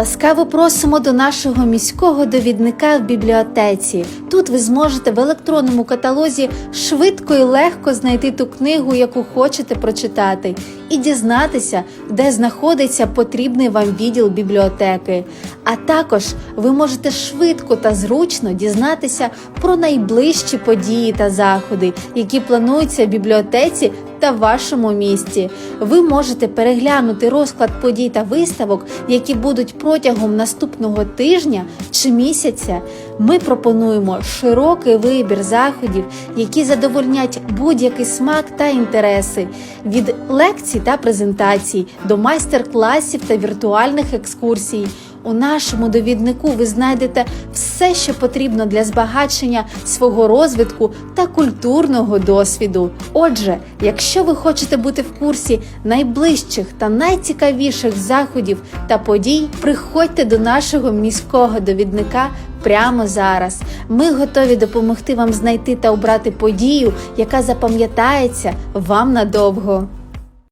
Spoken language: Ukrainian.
Ласкаво просимо до нашого міського довідника в бібліотеці. Тут ви зможете в електронному каталозі швидко і легко знайти ту книгу, яку хочете прочитати, і дізнатися, де знаходиться потрібний вам відділ бібліотеки. А також ви можете швидко та зручно дізнатися про найближчі події та заходи, які плануються в бібліотеці та вашому місті. Ви можете переглянути розклад подій та виставок, які будуть протягом наступного тижня чи місяця. Ми пропонуємо широкий вибір заходів, які задовольнять будь-який смак та інтереси від лекцій та презентацій до майстер-класів та віртуальних екскурсій. У нашому довіднику ви знайдете все, що потрібно для збагачення свого розвитку та культурного досвіду. Отже, якщо ви хочете бути в курсі найближчих та найцікавіших заходів та подій, приходьте до нашого міського довідника прямо зараз. Ми готові допомогти вам знайти та обрати подію, яка запам'ятається вам надовго.